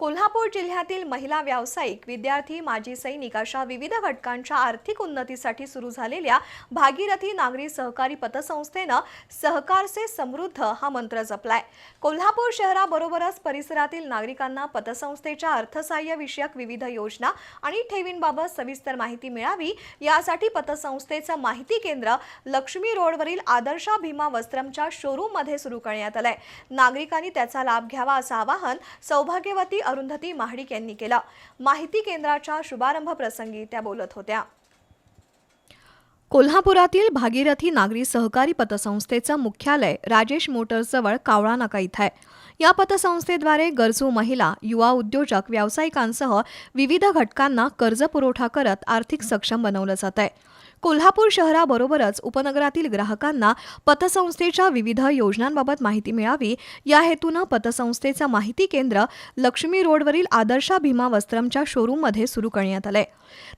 कोल्हापूर जिल्ह्यातील महिला व्यावसायिक विद्यार्थी माजी सैनिक अशा विविध घटकांच्या आर्थिक उन्नतीसाठी सुरू झालेल्या भागीरथी नागरी सहकारी पतसंस्थेनं सहकार से समृद्ध हा मंत्र जपलाय. कोल्हापूर शहराबरोबरच परिसरातील नागरिकांना पतसंस्थेच्या अर्थसहाय्य विषयक विविध योजना आणि ठेवींबाबत सविस्तर माहिती मिळावी यासाठी पतसंस्थेचं माहिती केंद्र लक्ष्मी रोडवरील आदर्शा भीमा वस्त्रमच्या शोरूममध्ये सुरू करण्यात आलंय. नागरिकांनी त्याचा लाभ घ्यावा असं आवाहन सौभाग्यवती अरुंधती महाडिक यांनी केला. माहिती केंद्राच्या शुभारंभ प्रसंगी त्या बोलत होत्या. कोल्हापुरातील भागीरथी नागरी सहकारी पतसंस्थेचं मुख्यालय राजेश मोटर्सजवळ कावळा नाका इथं आहे. या पतसंस्थेद्वारे गरजू महिला युवा उद्योजक व्यावसायिकांसह विविध घटकांना कर्ज पुरवठा करत आर्थिक सक्षम बनवलं जात आहे कोल्हापूर शहराबरोबरच उपनगरातील ग्राहकांना पतसंस्थेच्या विविध योजनांबाबत माहिती मिळावी. या हेतूनं पतसंस्थेचं माहिती केंद्र लक्ष्मी रोडवरील आदर्शा भीमा वस्त्रमच्या शोरूममध्ये सुरू करण्यात आलंय.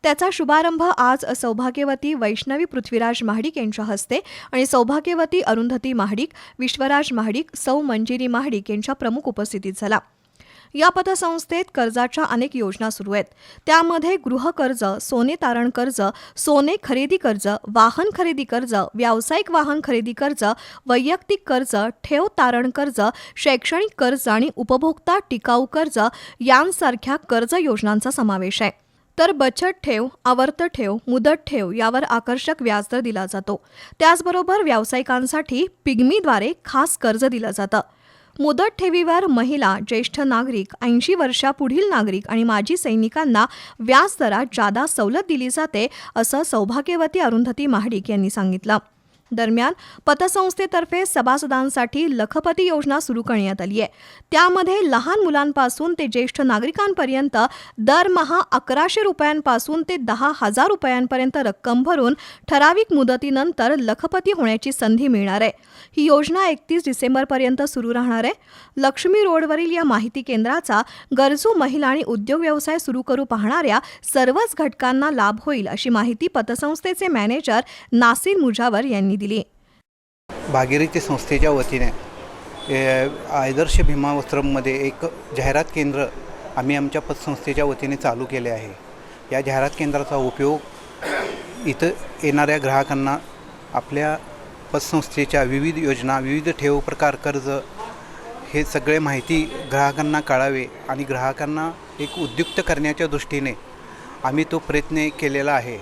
त्याचा शुभारंभ आज सौभाग्यवती वैष्णवी पृथ्वीराज महाडिक यांच्या हस्ते आणि सौभाग्यवती अरुंधती महाडिक विश्वराज महाडिक सौ मंजिरी महाडिक यांच्या प्रमुख उपस्थितीत झाला. या पतसंस्थेत कर्जाच्या अनेक योजना सुरू आहेत. त्यामध्ये गृहकर्ज सोने तारण कर्ज सोने खरेदी कर्ज वाहन खरेदी कर्ज व्यावसायिक वाहन खरेदी कर्ज वैयक्तिक कर्ज ठेव तारण कर्ज शैक्षणिक कर्ज आणि उपभोक्ता टिकाऊ कर्ज यांसारख्या कर्ज योजनांचा समावेश आहे. तर बचत ठेव आवर्त ठेव मुदत ठेव यावर आकर्षक व्याजदर दिला जातो. त्याचबरोबर व्यावसायिकांसाठी पिग्मीद्वारे खास कर्ज दिलं जातं. मुदत ठेवीवर महिला ज्येष्ठ नागरिक ऐंशी वर्षापुढील नागरिक आणि माजी सैनिकांना व्याजदरात जादा सवलत दिली जाते असं सौभाग्यवती अरुंधती महाडिक यांनी सांगितलं. दरम्यान पतसंस्थेतर्फे सभासदांसाठी लखपती योजना सुरू करण्यात आली आहे. त्यामध्ये लहान मुलांपासून ते ज्येष्ठ नागरिकांपर्यंत दरमहा अकराशे रुपयांपासून ते दहा हजार रुपयांपर्यंत रक्कम भरून ठराविक मुदतीनंतर लखपती होण्याची संधी मिळणार आहे. ही योजना एकतीस डिसेंबरपर्यंत सुरू राहणार आहे. लक्ष्मी रोडवरील या माहिती केंद्राचा गरजू महिला आणि उद्योग व्यवसाय सुरू करू पाहणाऱ्या सर्वच घटकांना लाभ होईल अशी माहिती पतसंस्थेचे मॅनेजर नासिर मुजावर यांनी दिली. भागीरथी संस्थेच्या वतीने आदर्श भीमा वस्त्रममध्ये एक जाहिरात केंद्र आम्ही आमच्या पतसंस्थेच्या वतीने चालू केले आहे. या जाहिरात केंद्राचा उपयोग इथं येणाऱ्या ग्राहकांना आपल्या पतसंस्थेच्या विविध योजना विविध ठेव प्रकार कर्ज हे सगळे माहिती ग्राहकांना कळावे आणि ग्राहकांना एक उद्युक्त करण्याच्या दृष्टीने आम्ही तो प्रयत्न केलेला आहे.